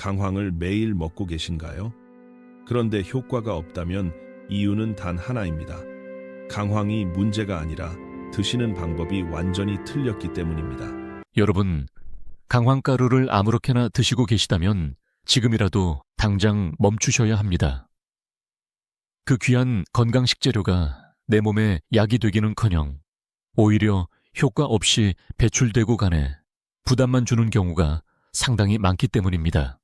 강황을 매일 먹고 계신가요? 그런데 효과가 없다면 이유는 단 하나입니다. 강황이 문제가 아니라 드시는 방법이 완전히 틀렸기 때문입니다. 여러분, 강황가루를 아무렇게나 드시고 계시다면 지금이라도 당장 멈추셔야 합니다. 그 귀한 건강식 재료가 내 몸에 약이 되기는커녕 오히려 효과 없이 배출되고 가네 부담만 주는 경우가 상당히 많기 때문입니다.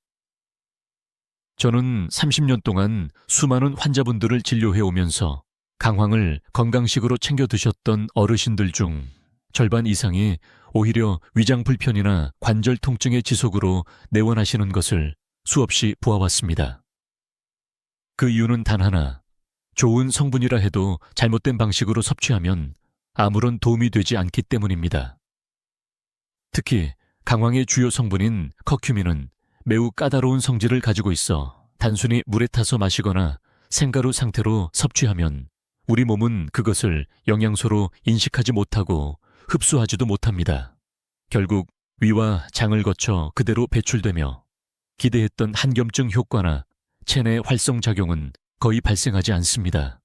저는 30년 동안 수많은 환자분들을 진료해 오면서 강황을 건강식으로 챙겨 드셨던 어르신들 중 절반 이상이 오히려 위장 불편이나 관절 통증의 지속으로 내원하시는 것을 수없이 보아왔습니다. 그 이유는 단 하나. 좋은 성분이라 해도 잘못된 방식으로 섭취하면 아무런 도움이 되지 않기 때문입니다. 특히 강황의 주요 성분인 커큐민은 매우 까다로운 성질을 가지고 있어 단순히 물에 타서 마시거나 생가루 상태로 섭취하면 우리 몸은 그것을 영양소로 인식하지 못하고 흡수하지도 못합니다. 결국 위와 장을 거쳐 그대로 배출되며 기대했던 한겸증 효과나 체내 활성 작용은 거의 발생하지 않습니다.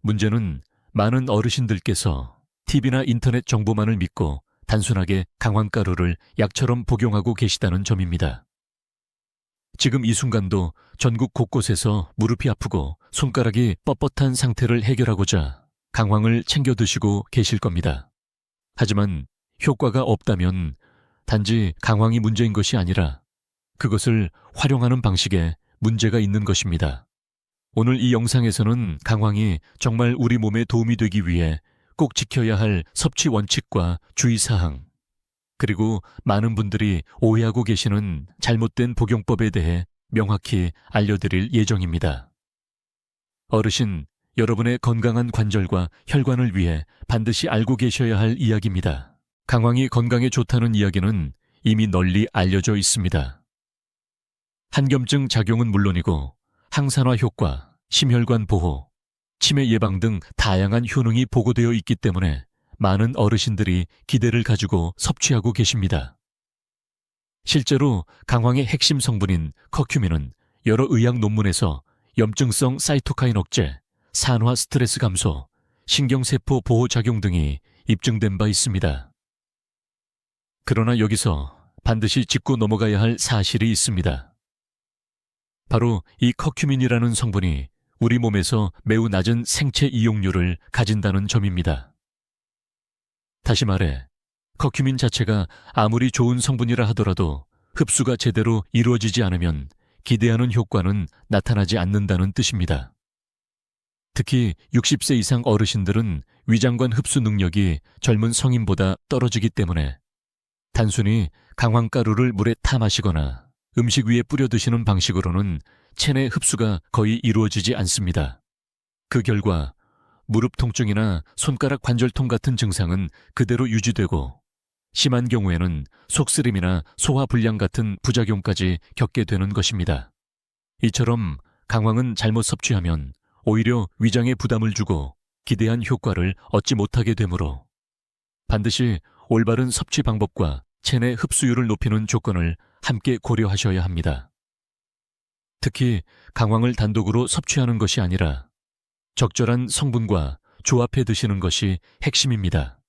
문제는 많은 어르신들께서 TV나 인터넷 정보만을 믿고 단순하게 강황가루를 약처럼 복용하고 계시다는 점입니다. 지금 이 순간도 전국 곳곳에서 무릎이 아프고 손가락이 뻣뻣한 상태를 해결하고자 강황을 챙겨 드시고 계실 겁니다. 하지만 효과가 없다면 단지 강황이 문제인 것이 아니라 그것을 활용하는 방식에 문제가 있는 것입니다. 오늘 이 영상에서는 강황이 정말 우리 몸에 도움이 되기 위해 꼭 지켜야 할 섭취 원칙과 주의사항, 그리고 많은 분들이 오해하고 계시는 잘못된 복용법에 대해 명확히 알려드릴 예정입니다. 어르신, 여러분의 건강한 관절과 혈관을 위해 반드시 알고 계셔야 할 이야기입니다. 강황이 건강에 좋다는 이야기는 이미 널리 알려져 있습니다. 한겸증 작용은 물론이고 항산화 효과, 심혈관 보호, 치매 예방 등 다양한 효능이 보고되어 있기 때문에 많은 어르신들이 기대를 가지고 섭취하고 계십니다. 실제로 강황의 핵심 성분인 커큐민은 여러 의학 논문에서 염증성 사이토카인 억제, 산화 스트레스 감소, 신경세포 보호 작용 등이 입증된 바 있습니다. 그러나 여기서 반드시 짚고 넘어가야 할 사실이 있습니다. 바로 이 커큐민이라는 성분이 우리 몸에서 매우 낮은 생체 이용률을 가진다는 점입니다. 다시 말해, 커큐민 자체가 아무리 좋은 성분이라 하더라도 흡수가 제대로 이루어지지 않으면 기대하는 효과는 나타나지 않는다는 뜻입니다. 특히 60세 이상 어르신들은 위장관 흡수 능력이 젊은 성인보다 떨어지기 때문에 단순히 강황가루를 물에 타 마시거나 음식 위에 뿌려 드시는 방식으로는 체내 흡수가 거의 이루어지지 않습니다. 그 결과 무릎 통증이나 손가락 관절통 같은 증상은 그대로 유지되고 심한 경우에는 속쓰림이나 소화 불량 같은 부작용까지 겪게 되는 것입니다. 이처럼 강황은 잘못 섭취하면 오히려 위장에 부담을 주고 기대한 효과를 얻지 못하게 되므로 반드시 올바른 섭취 방법과 체내 흡수율을 높이는 조건을 함께 고려하셔야 합니다. 특히 강황을 단독으로 섭취하는 것이 아니라 적절한 성분과 조합해 드시는 것이 핵심입니다.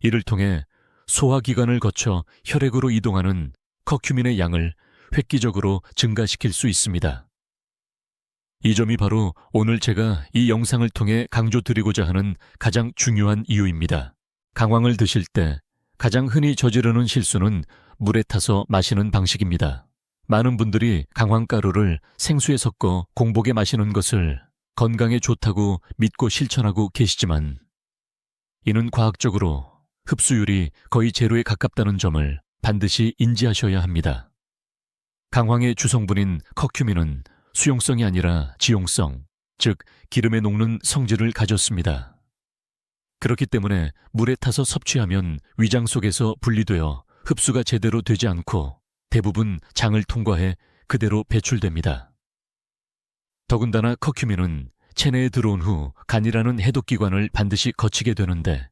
이를 통해 소화기관을 거쳐 혈액으로 이동하는 커큐민의 양을 획기적으로 증가시킬 수 있습니다. 이 점이 바로 오늘 제가 이 영상을 통해 강조드리고자 하는 가장 중요한 이유입니다. 강황을 드실 때 가장 흔히 저지르는 실수는 물에 타서 마시는 방식입니다. 많은 분들이 강황가루를 생수에 섞어 공복에 마시는 것을 건강에 좋다고 믿고 실천하고 계시지만 이는 과학적으로 흡수율이 거의 제로에 가깝다는 점을 반드시 인지하셔야 합니다. 강황의 주성분인 커큐민은 수용성이 아니라 지용성, 즉 기름에 녹는 성질을 가졌습니다. 그렇기 때문에 물에 타서 섭취하면 위장 속에서 분리되어 흡수가 제대로 되지 않고 대부분 장을 통과해 그대로 배출됩니다. 더군다나 커큐민은 체내에 들어온 후 간이라는 해독기관을 반드시 거치게 되는데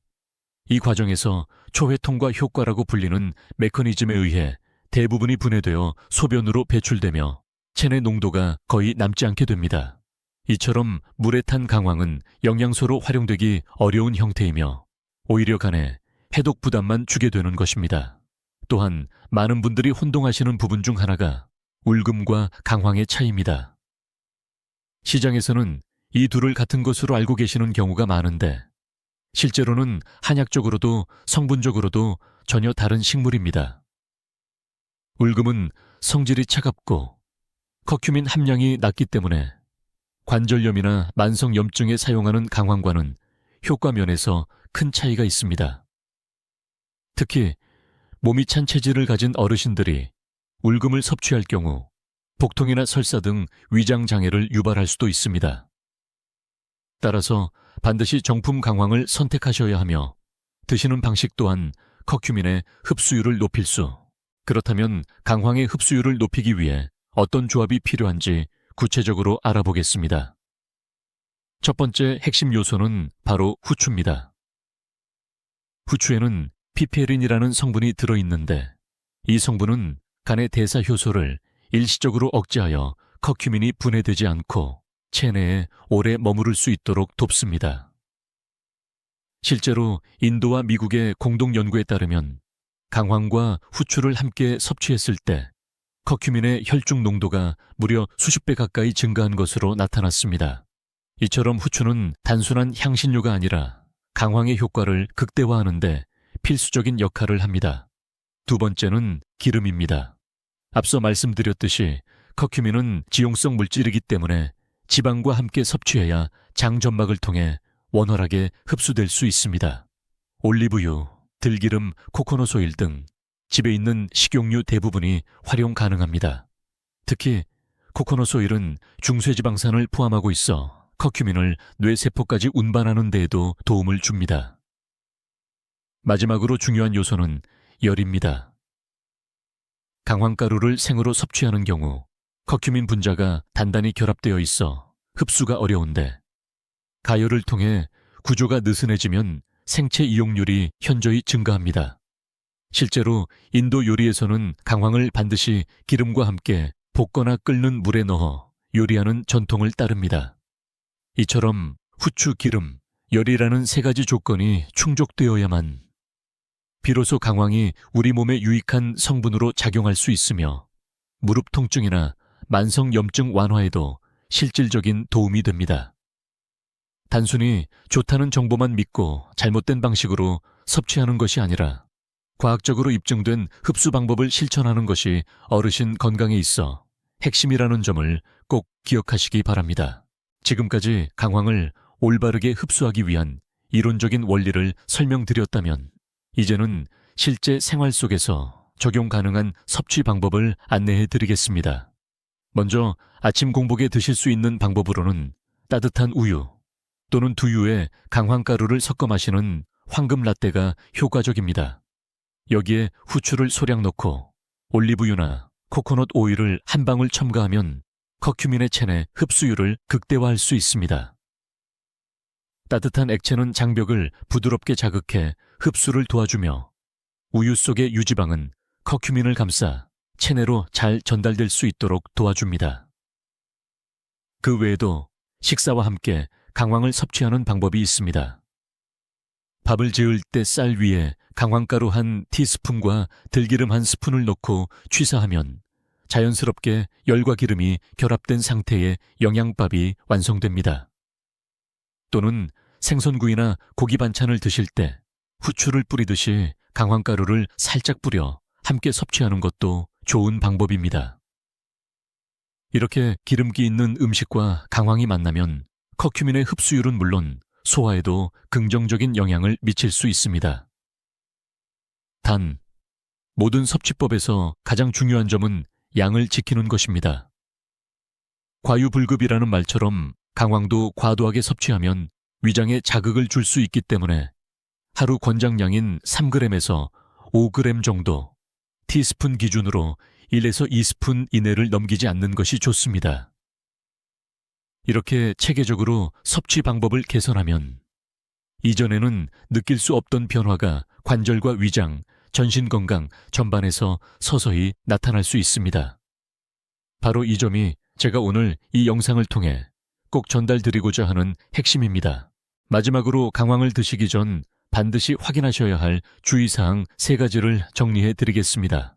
이 과정에서 초회통과 효과라고 불리는 메커니즘에 의해 대부분이 분해되어 소변으로 배출되며 체내 농도가 거의 남지 않게 됩니다. 이처럼 물에 탄 강황은 영양소로 활용되기 어려운 형태이며 오히려 간에 해독 부담만 주게 되는 것입니다. 또한 많은 분들이 혼동하시는 부분 중 하나가 울금과 강황의 차이입니다. 시장에서는 이 둘을 같은 것으로 알고 계시는 경우가 많은데 실제로는 한약적으로도 성분적으로도 전혀 다른 식물입니다. 울금은 성질이 차갑고 커큐민 함량이 낮기 때문에 관절염이나 만성 염증에 사용하는 강황과는 효과 면에서 큰 차이가 있습니다. 특히 몸이 찬 체질을 가진 어르신들이 울금을 섭취할 경우 복통이나 설사 등 위장 장애를 유발할 수도 있습니다. 따라서 반드시 정품 강황을 선택하셔야 하며 드시는 방식 또한 커큐민의 흡수율을 높일 수. 그렇다면 강황의 흡수율을 높이기 위해 어떤 조합이 필요한지 구체적으로 알아보겠습니다. 첫 번째 핵심 요소는 바로 후추입니다. 후추에는 피페린이라는 성분이 들어있는데 이 성분은 간의 대사 효소를 일시적으로 억제하여 커큐민이 분해되지 않고 체내에 오래 머무를 수 있도록 돕습니다. 실제로 인도와 미국의 공동 연구에 따르면 강황과 후추를 함께 섭취했을 때 커큐민의 혈중 농도가 무려 수십 배 가까이 증가한 것으로 나타났습니다. 이처럼 후추는 단순한 향신료가 아니라 강황의 효과를 극대화하는데 필수적인 역할을 합니다. 두 번째는 기름입니다. 앞서 말씀드렸듯이 커큐민은 지용성 물질이기 때문에 지방과 함께 섭취해야 장 점막을 통해 원활하게 흡수될 수 있습니다. 올리브유, 들기름, 코코넛 오일 등 집에 있는 식용유 대부분이 활용 가능합니다. 특히 코코넛 오일은 중쇠지방산을 포함하고 있어 커큐민을 뇌세포까지 운반하는 데에도 도움을 줍니다. 마지막으로 중요한 요소는 열입니다. 강황가루를 생으로 섭취하는 경우 커큐민 분자가 단단히 결합되어 있어 흡수가 어려운데 가열을 통해 구조가 느슨해지면 생체 이용률이 현저히 증가합니다. 실제로 인도 요리에서는 강황을 반드시 기름과 함께 볶거나 끓는 물에 넣어 요리하는 전통을 따릅니다. 이처럼 후추, 기름, 열이라는 세 가지 조건이 충족되어야만 비로소 강황이 우리 몸에 유익한 성분으로 작용할 수 있으며 무릎 통증이나 만성 염증 완화에도 실질적인 도움이 됩니다. 단순히 좋다는 정보만 믿고 잘못된 방식으로 섭취하는 것이 아니라 과학적으로 입증된 흡수 방법을 실천하는 것이 어르신 건강에 있어 핵심이라는 점을 꼭 기억하시기 바랍니다. 지금까지 강황을 올바르게 흡수하기 위한 이론적인 원리를 설명드렸다면 이제는 실제 생활 속에서 적용 가능한 섭취 방법을 안내해 드리겠습니다. 먼저 아침 공복에 드실 수 있는 방법으로는 따뜻한 우유 또는 두유에 강황가루를 섞어 마시는 황금 라떼가 효과적입니다. 여기에 후추를 소량 넣고 올리브유나 코코넛 오일을 한 방울 첨가하면 커큐민의 체내 흡수율을 극대화할 수 있습니다. 따뜻한 액체는 장벽을 부드럽게 자극해 흡수를 도와주며 우유 속의 유지방은 커큐민을 감싸 체내로 잘 전달될 수 있도록 도와줍니다. 그 외에도 식사와 함께 강황을 섭취하는 방법이 있습니다. 밥을 지을 때 쌀 위에 강황가루 한 티스푼과 들기름 한 스푼을 넣고 취사하면 자연스럽게 열과 기름이 결합된 상태의 영양밥이 완성됩니다. 또는 생선구이나 고기 반찬을 드실 때 후추를 뿌리듯이 강황가루를 살짝 뿌려 함께 섭취하는 것도 좋은 방법입니다. 이렇게 기름기 있는 음식과 강황이 만나면 커큐민의 흡수율은 물론 소화에도 긍정적인 영향을 미칠 수 있습니다. 단, 모든 섭취법에서 가장 중요한 점은 양을 지키는 것입니다. 과유불급이라는 말처럼 강황도 과도하게 섭취하면 위장에 자극을 줄 수 있기 때문에 하루 권장량인 3g에서 5g 정도, 티스푼 기준으로 1에서 2스푼 이내를 넘기지 않는 것이 좋습니다. 이렇게 체계적으로 섭취 방법을 개선하면 이전에는 느낄 수 없던 변화가 관절과 위장, 전신 건강 전반에서 서서히 나타날 수 있습니다. 바로 이 점이 제가 오늘 이 영상을 통해 꼭 전달드리고자 하는 핵심입니다. 마지막으로 강황을 드시기 전 반드시 확인하셔야 할 주의사항 세 가지를 정리해 드리겠습니다.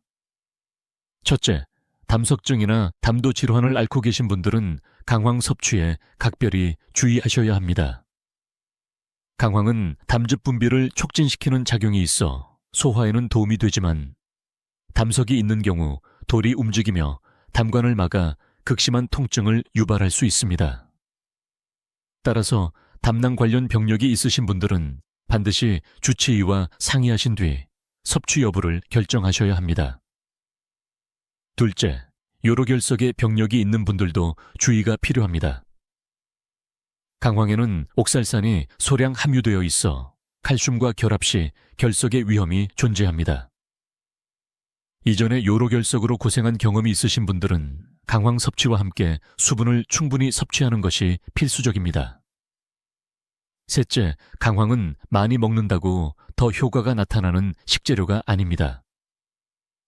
첫째, 담석증이나 담도 질환을 앓고 계신 분들은 강황 섭취에 각별히 주의하셔야 합니다. 강황은 담즙 분비를 촉진시키는 작용이 있어 소화에는 도움이 되지만 담석이 있는 경우 돌이 움직이며 담관을 막아 극심한 통증을 유발할 수 있습니다. 따라서 담낭 관련 병력이 있으신 분들은 반드시 주치의와 상의하신 뒤 섭취 여부를 결정하셔야 합니다. 둘째, 요로결석의 병력이 있는 분들도 주의가 필요합니다. 강황에는 옥살산이 소량 함유되어 있어 칼슘과 결합 시 결석의 위험이 존재합니다. 이전에 요로결석으로 고생한 경험이 있으신 분들은 강황 섭취와 함께 수분을 충분히 섭취하는 것이 필수적입니다. 셋째, 강황은 많이 먹는다고 더 효과가 나타나는 식재료가 아닙니다.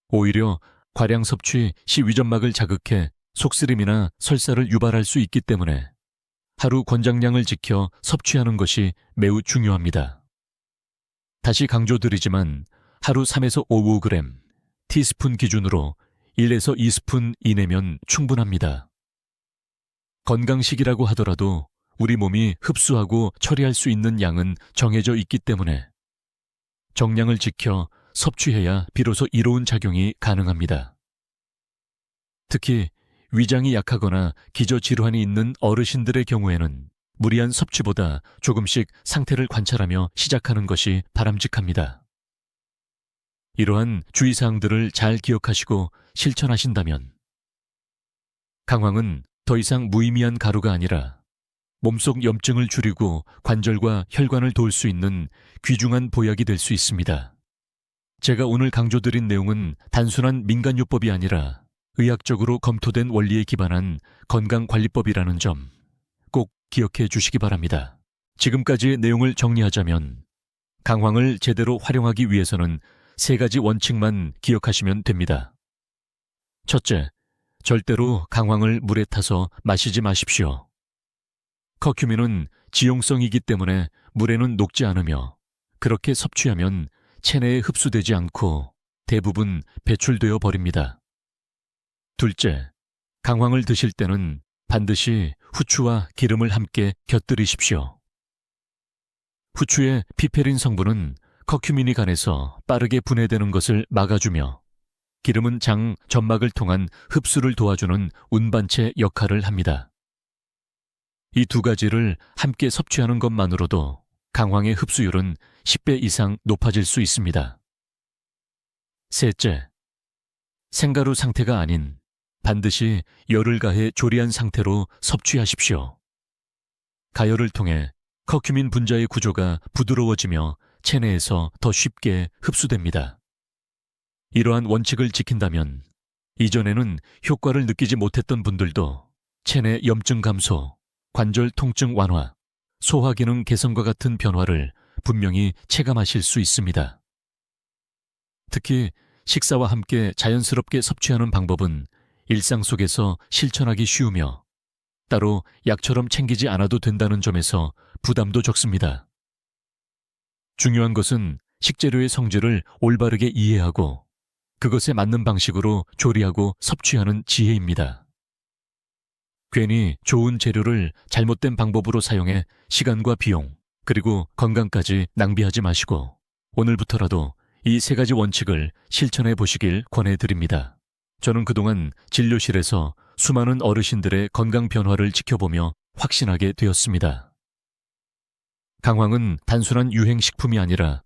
오히려 과량 섭취 시 위점막을 자극해 속쓰림이나 설사를 유발할 수 있기 때문에 하루 권장량을 지켜 섭취하는 것이 매우 중요합니다. 다시 강조드리지만 하루 3에서 5g, 티스푼 기준으로 1에서 2스푼 이내면 충분합니다. 건강식이라고 하더라도 우리 몸이 흡수하고 처리할 수 있는 양은 정해져 있기 때문에 정량을 지켜 섭취해야 비로소 이로운 작용이 가능합니다. 특히 위장이 약하거나 기저 질환이 있는 어르신들의 경우에는 무리한 섭취보다 조금씩 상태를 관찰하며 시작하는 것이 바람직합니다. 이러한 주의사항들을 잘 기억하시고 실천하신다면 강황은 더 이상 무의미한 가루가 아니라 몸속 염증을 줄이고 관절과 혈관을 도울 수 있는 귀중한 보약이 될 수 있습니다. 제가 오늘 강조드린 내용은 단순한 민간요법이 아니라 의학적으로 검토된 원리에 기반한 건강관리법이라는 점 꼭 기억해 주시기 바랍니다. 지금까지의 내용을 정리하자면 강황을 제대로 활용하기 위해서는 세 가지 원칙만 기억하시면 됩니다. 첫째, 절대로 강황을 물에 타서 마시지 마십시오. 커큐민은 지용성이기 때문에 물에는 녹지 않으며 그렇게 섭취하면 체내에 흡수되지 않고 대부분 배출되어 버립니다. 둘째, 강황을 드실 때는 반드시 후추와 기름을 함께 곁들이십시오. 후추의 피페린 성분은 커큐민이 간에서 빠르게 분해되는 것을 막아주며 기름은 장 점막을 통한 흡수를 도와주는 운반체 역할을 합니다. 이 두 가지를 함께 섭취하는 것만으로도 강황의 흡수율은 10배 이상 높아질 수 있습니다. 셋째, 생가루 상태가 아닌 반드시 열을 가해 조리한 상태로 섭취하십시오. 가열을 통해 커큐민 분자의 구조가 부드러워지며 체내에서 더 쉽게 흡수됩니다. 이러한 원칙을 지킨다면 이전에는 효과를 느끼지 못했던 분들도 체내 염증 감소, 관절 통증 완화, 소화 기능 개선과 같은 변화를 분명히 체감하실 수 있습니다. 특히 식사와 함께 자연스럽게 섭취하는 방법은 일상 속에서 실천하기 쉬우며 따로 약처럼 챙기지 않아도 된다는 점에서 부담도 적습니다. 중요한 것은 식재료의 성질을 올바르게 이해하고 그것에 맞는 방식으로 조리하고 섭취하는 지혜입니다. 괜히 좋은 재료를 잘못된 방법으로 사용해 시간과 비용, 그리고 건강까지 낭비하지 마시고 오늘부터라도 이 세 가지 원칙을 실천해 보시길 권해드립니다. 저는 그동안 진료실에서 수많은 어르신들의 건강 변화를 지켜보며 확신하게 되었습니다. 강황은 단순한 유행식품이 아니라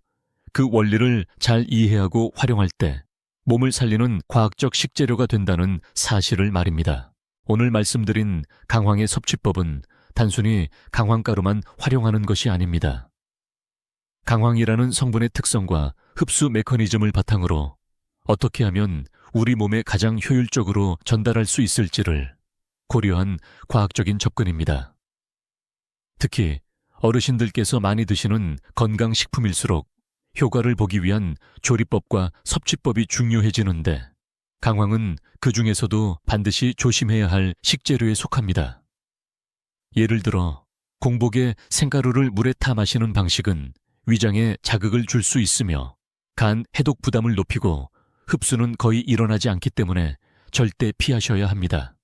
그 원리를 잘 이해하고 활용할 때 몸을 살리는 과학적 식재료가 된다는 사실을 말입니다. 오늘 말씀드린 강황의 섭취법은 단순히 강황가루만 활용하는 것이 아닙니다. 강황이라는 성분의 특성과 흡수 메커니즘을 바탕으로 어떻게 하면 우리 몸에 가장 효율적으로 전달할 수 있을지를 고려한 과학적인 접근입니다. 특히 어르신들께서 많이 드시는 건강식품일수록 효과를 보기 위한 조리법과 섭취법이 중요해지는데 강황은 그 중에서도 반드시 조심해야 할 식재료에 속합니다. 예를 들어 공복에 생가루를 물에 타 마시는 방식은 위장에 자극을 줄 수 있으며 간 해독 부담을 높이고 흡수는 거의 일어나지 않기 때문에 절대 피하셔야 합니다.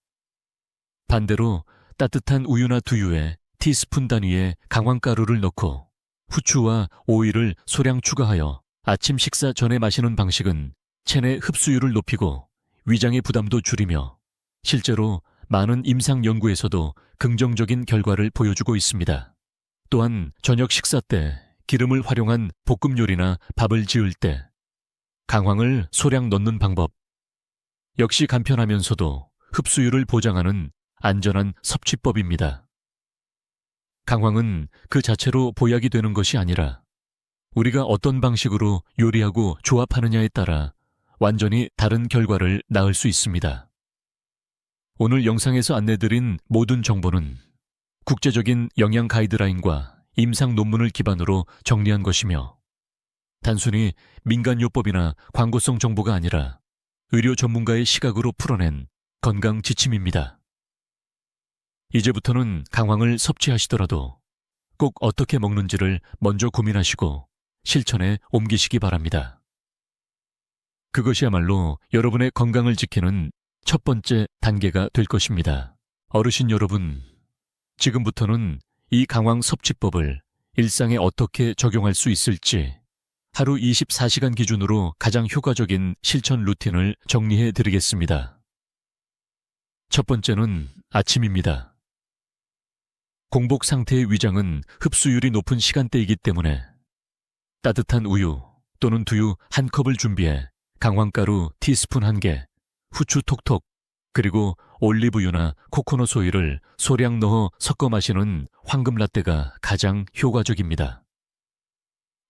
반대로 따뜻한 우유나 두유에 티스푼 단위의 강황가루를 넣고 후추와 오일을 소량 추가하여 아침 식사 전에 마시는 방식은 체내 흡수율을 높이고 위장의 부담도 줄이며 실제로 많은 임상 연구에서도 긍정적인 결과를 보여주고 있습니다. 또한 저녁 식사 때 기름을 활용한 볶음 요리나 밥을 지을 때 강황을 소량 넣는 방법 역시 간편하면서도 흡수율을 보장하는 안전한 섭취법입니다. 강황은 그 자체로 보약이 되는 것이 아니라 우리가 어떤 방식으로 요리하고 조합하느냐에 따라 완전히 다른 결과를 낳을 수 있습니다. 오늘 영상에서 안내드린 모든 정보는 국제적인 영양 가이드라인과 임상 논문을 기반으로 정리한 것이며 단순히 민간요법이나 광고성 정보가 아니라 의료 전문가의 시각으로 풀어낸 건강 지침입니다. 이제부터는 강황을 섭취하시더라도 꼭 어떻게 먹는지를 먼저 고민하시고 실천에 옮기시기 바랍니다. 그것이야말로 여러분의 건강을 지키는 첫 번째 단계가 될 것입니다. 어르신 여러분, 지금부터는 이 강황 섭취법을 일상에 어떻게 적용할 수 있을지 하루 24시간 기준으로 가장 효과적인 실천 루틴을 정리해 드리겠습니다. 첫 번째는 아침입니다. 공복 상태의 위장은 흡수율이 높은 시간대이기 때문에 따뜻한 우유 또는 두유 한 컵을 준비해 강황가루 티스푼 1개, 후추 톡톡, 그리고 올리브유나 코코넛 오일을 소량 넣어 섞어 마시는 황금 라떼가 가장 효과적입니다.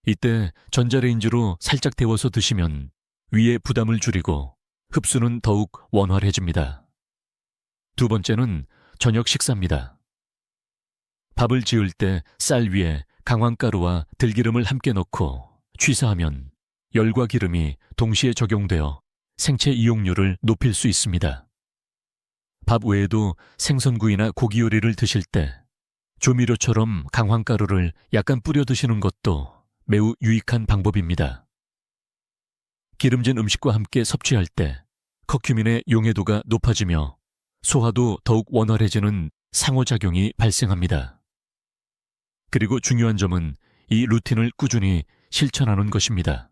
이때 전자레인지로 살짝 데워서 드시면 위의 부담을 줄이고 흡수는 더욱 원활해집니다. 두 번째는 저녁 식사입니다. 밥을 지을 때 쌀 위에 강황가루와 들기름을 함께 넣고 취사하면 열과 기름이 동시에 적용되어 생체 이용률을 높일 수 있습니다. 밥 외에도 생선구이나 고기 요리를 드실 때 조미료처럼 강황가루를 약간 뿌려 드시는 것도 매우 유익한 방법입니다. 기름진 음식과 함께 섭취할 때 커큐민의 용해도가 높아지며 소화도 더욱 원활해지는 상호작용이 발생합니다. 그리고 중요한 점은 이 루틴을 꾸준히 실천하는 것입니다.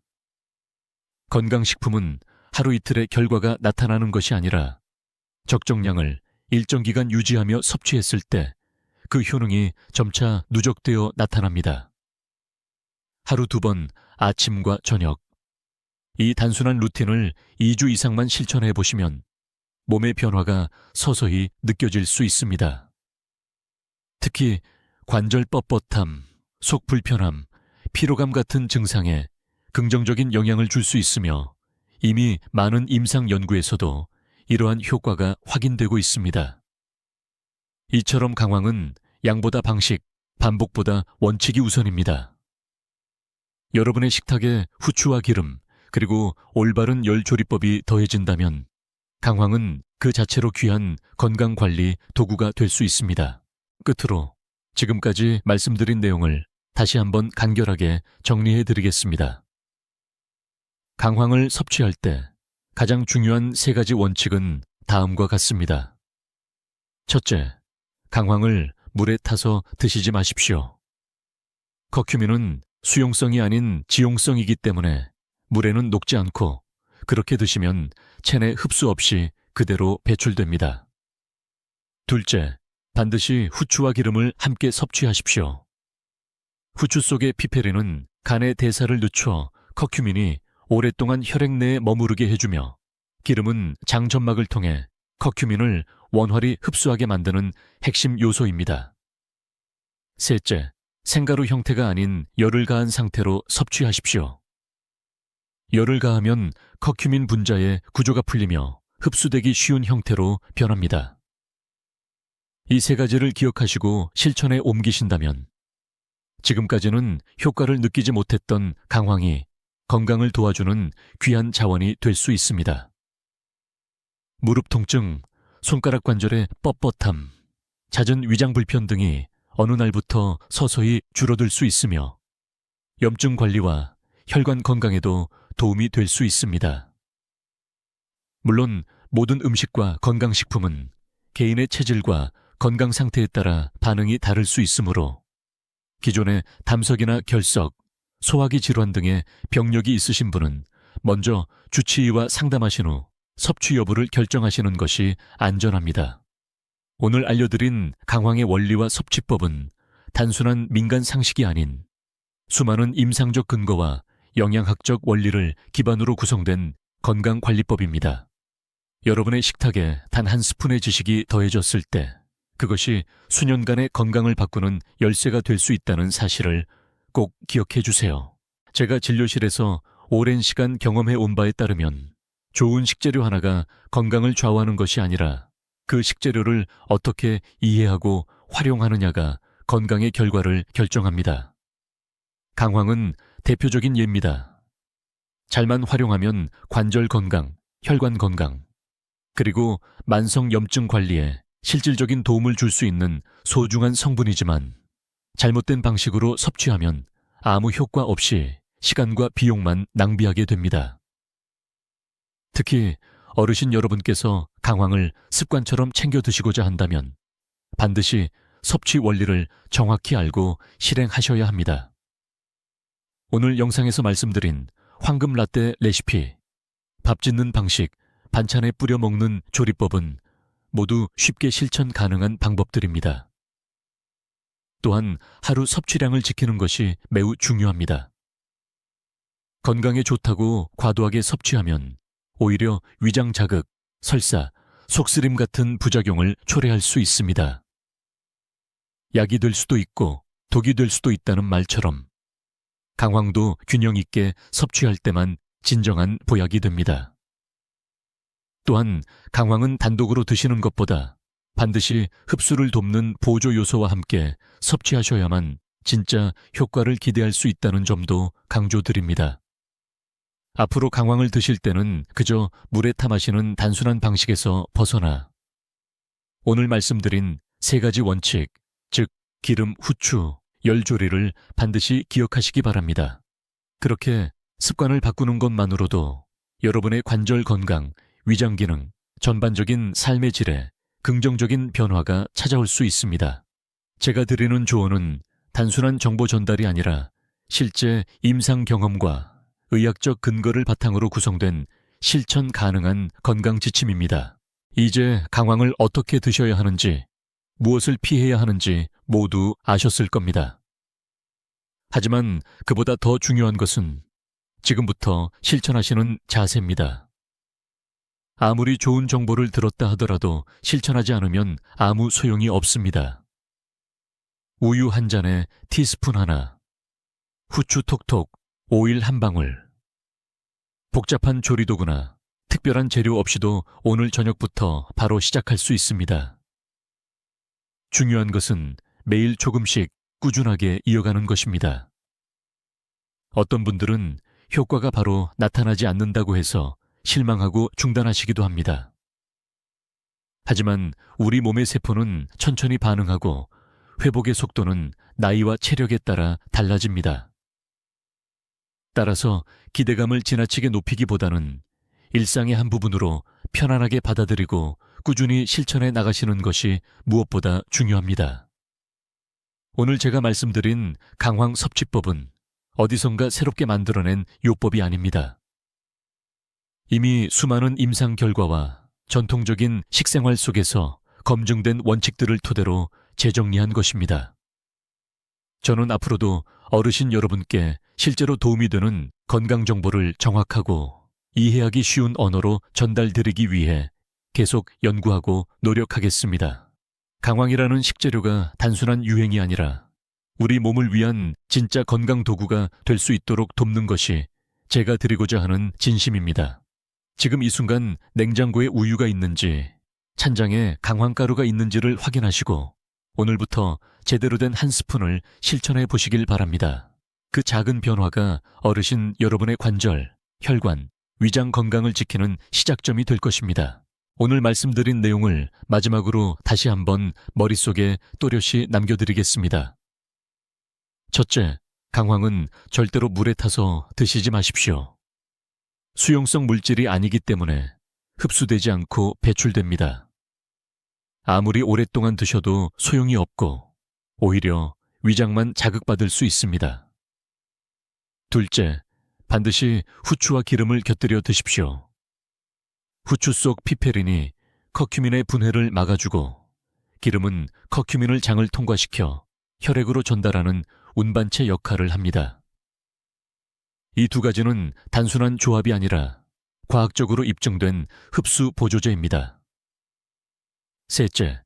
건강식품은 하루 이틀의 결과가 나타나는 것이 아니라 적정량을 일정 기간 유지하며 섭취했을 때 그 효능이 점차 누적되어 나타납니다. 하루 두 번 아침과 저녁. 이 단순한 루틴을 2주 이상만 실천해 보시면 몸의 변화가 서서히 느껴질 수 있습니다. 특히 관절 뻣뻣함, 속 불편함, 피로감 같은 증상에 긍정적인 영향을 줄 수 있으며 이미 많은 임상 연구에서도 이러한 효과가 확인되고 있습니다. 이처럼 강황은 양보다 방식, 반복보다 원칙이 우선입니다. 여러분의 식탁에 후추와 기름, 그리고 올바른 열 조리법이 더해진다면 강황은 그 자체로 귀한 건강 관리 도구가 될 수 있습니다. 끝으로 지금까지 말씀드린 내용을 다시 한번 간결하게 정리해 드리겠습니다. 강황을 섭취할 때 가장 중요한 세 가지 원칙은 다음과 같습니다. 첫째, 강황을 물에 타서 드시지 마십시오. 커큐민은 수용성이 아닌 지용성이기 때문에 물에는 녹지 않고 그렇게 드시면 체내 흡수 없이 그대로 배출됩니다. 둘째, 반드시 후추와 기름을 함께 섭취하십시오. 후추 속의 피페린은 간의 대사를 늦춰 커큐민이 오랫동안 혈액 내에 머무르게 해주며 기름은 장점막을 통해 커큐민을 원활히 흡수하게 만드는 핵심 요소입니다. 셋째, 생가루 형태가 아닌 열을 가한 상태로 섭취하십시오. 열을 가하면 커큐민 분자의 구조가 풀리며 흡수되기 쉬운 형태로 변합니다. 이 세 가지를 기억하시고 실천에 옮기신다면 지금까지는 효과를 느끼지 못했던 강황이 건강을 도와주는 귀한 자원이 될 수 있습니다. 무릎 통증, 손가락 관절의 뻣뻣함, 잦은 위장 불편 등이 어느 날부터 서서히 줄어들 수 있으며 염증 관리와 혈관 건강에도 도움이 될 수 있습니다. 물론 모든 음식과 건강식품은 개인의 체질과 건강 상태에 따라 반응이 다를 수 있으므로 기존의 담석이나 결석, 소화기 질환 등의 병력이 있으신 분은 먼저 주치의와 상담하신 후 섭취 여부를 결정하시는 것이 안전합니다. 오늘 알려드린 강황의 원리와 섭취법은 단순한 민간 상식이 아닌 수많은 임상적 근거와 영양학적 원리를 기반으로 구성된 건강관리법입니다. 여러분의 식탁에 단 한 스푼의 지식이 더해졌을 때 그것이 수년간의 건강을 바꾸는 열쇠가 될 수 있다는 사실을 꼭 기억해 주세요. 제가 진료실에서 오랜 시간 경험해 온 바에 따르면 좋은 식재료 하나가 건강을 좌우하는 것이 아니라 그 식재료를 어떻게 이해하고 활용하느냐가 건강의 결과를 결정합니다. 강황은 대표적인 예입니다. 잘만 활용하면 관절 건강, 혈관 건강, 그리고 만성 염증 관리에 실질적인 도움을 줄 수 있는 소중한 성분이지만 잘못된 방식으로 섭취하면 아무 효과 없이 시간과 비용만 낭비하게 됩니다. 특히 어르신 여러분께서 강황을 습관처럼 챙겨 드시고자 한다면 반드시 섭취 원리를 정확히 알고 실행하셔야 합니다. 오늘 영상에서 말씀드린 황금 라떼 레시피, 밥 짓는 방식, 반찬에 뿌려 먹는 조리법은 모두 쉽게 실천 가능한 방법들입니다. 또한 하루 섭취량을 지키는 것이 매우 중요합니다. 건강에 좋다고 과도하게 섭취하면 오히려 위장 자극, 설사, 속쓰림 같은 부작용을 초래할 수 있습니다. 약이 될 수도 있고 독이 될 수도 있다는 말처럼 강황도 균형 있게 섭취할 때만 진정한 보약이 됩니다. 또한 강황은 단독으로 드시는 것보다 반드시 흡수를 돕는 보조 요소와 함께 섭취하셔야만 진짜 효과를 기대할 수 있다는 점도 강조드립니다. 앞으로 강황을 드실 때는 그저 물에 타 마시는 단순한 방식에서 벗어나 오늘 말씀드린 세 가지 원칙, 즉 기름, 후추, 열조리를 반드시 기억하시기 바랍니다. 그렇게 습관을 바꾸는 것만으로도 여러분의 관절 건강, 위장 기능, 전반적인 삶의 질에 긍정적인 변화가 찾아올 수 있습니다. 제가 드리는 조언은 단순한 정보 전달이 아니라 실제 임상 경험과 의학적 근거를 바탕으로 구성된 실천 가능한 건강 지침입니다. 이제 강황을 어떻게 드셔야 하는지, 무엇을 피해야 하는지 모두 아셨을 겁니다. 하지만 그보다 더 중요한 것은 지금부터 실천하시는 자세입니다. 아무리 좋은 정보를 들었다 하더라도 실천하지 않으면 아무 소용이 없습니다. 우유 한 잔에 티스푼 하나, 후추 톡톡, 오일 한 방울. 복잡한 조리도구나 특별한 재료 없이도 오늘 저녁부터 바로 시작할 수 있습니다. 중요한 것은 매일 조금씩 꾸준하게 이어가는 것입니다. 어떤 분들은 효과가 바로 나타나지 않는다고 해서 실망하고 중단하시기도 합니다. 하지만 우리 몸의 세포는 천천히 반응하고 회복의 속도는 나이와 체력에 따라 달라집니다. 따라서 기대감을 지나치게 높이기보다는 일상의 한 부분으로 편안하게 받아들이고 꾸준히 실천해 나가시는 것이 무엇보다 중요합니다. 오늘 제가 말씀드린 강황 섭취법은 어디선가 새롭게 만들어낸 요법이 아닙니다. 이미 수많은 임상 결과와 전통적인 식생활 속에서 검증된 원칙들을 토대로 재정리한 것입니다. 저는 앞으로도 어르신 여러분께 실제로 도움이 되는 건강 정보를 정확하고 이해하기 쉬운 언어로 전달드리기 위해 계속 연구하고 노력하겠습니다. 강황이라는 식재료가 단순한 유행이 아니라 우리 몸을 위한 진짜 건강 도구가 될 수 있도록 돕는 것이 제가 드리고자 하는 진심입니다. 지금 이 순간 냉장고에 우유가 있는지, 찬장에 강황가루가 있는지를 확인하시고 오늘부터 제대로 된 한 스푼을 실천해 보시길 바랍니다. 그 작은 변화가 어르신 여러분의 관절, 혈관, 위장 건강을 지키는 시작점이 될 것입니다. 오늘 말씀드린 내용을 마지막으로 다시 한번 머릿속에 또렷이 남겨드리겠습니다. 첫째, 강황은 절대로 물에 타서 드시지 마십시오. 수용성 물질이 아니기 때문에 흡수되지 않고 배출됩니다. 아무리 오랫동안 드셔도 소용이 없고 오히려 위장만 자극받을 수 있습니다. 둘째, 반드시 후추와 기름을 곁들여 드십시오. 후추 속 피페린이 커큐민의 분해를 막아주고 기름은 커큐민을 장을 통과시켜 혈액으로 전달하는 운반체 역할을 합니다. 이 두 가지는 단순한 조합이 아니라 과학적으로 입증된 흡수 보조제입니다. 셋째,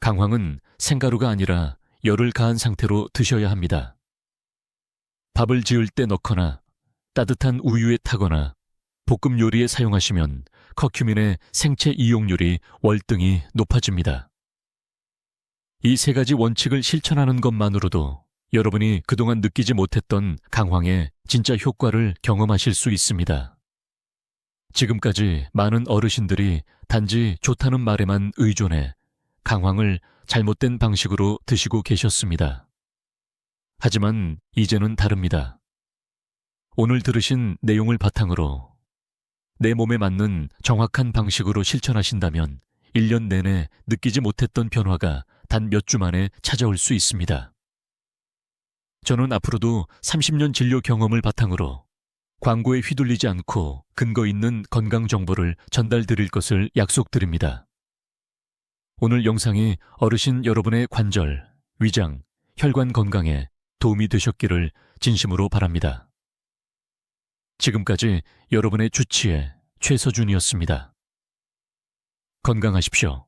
강황은 생가루가 아니라 열을 가한 상태로 드셔야 합니다. 밥을 지을 때 넣거나 따뜻한 우유에 타거나 볶음 요리에 사용하시면 커큐민의 생체 이용률이 월등히 높아집니다. 이 세 가지 원칙을 실천하는 것만으로도 여러분이 그동안 느끼지 못했던 강황의 진짜 효과를 경험하실 수 있습니다. 지금까지 많은 어르신들이 단지 좋다는 말에만 의존해 강황을 잘못된 방식으로 드시고 계셨습니다. 하지만 이제는 다릅니다. 오늘 들으신 내용을 바탕으로 내 몸에 맞는 정확한 방식으로 실천하신다면 1년 내내 느끼지 못했던 변화가 단 몇 주 만에 찾아올 수 있습니다. 저는 앞으로도 30년 진료 경험을 바탕으로 광고에 휘둘리지 않고 근거 있는 건강 정보를 전달 드릴 것을 약속드립니다. 오늘 영상이 어르신 여러분의 관절, 위장, 혈관 건강에 도움이 되셨기를 진심으로 바랍니다. 지금까지 여러분의 주치의 최서준이었습니다. 건강하십시오.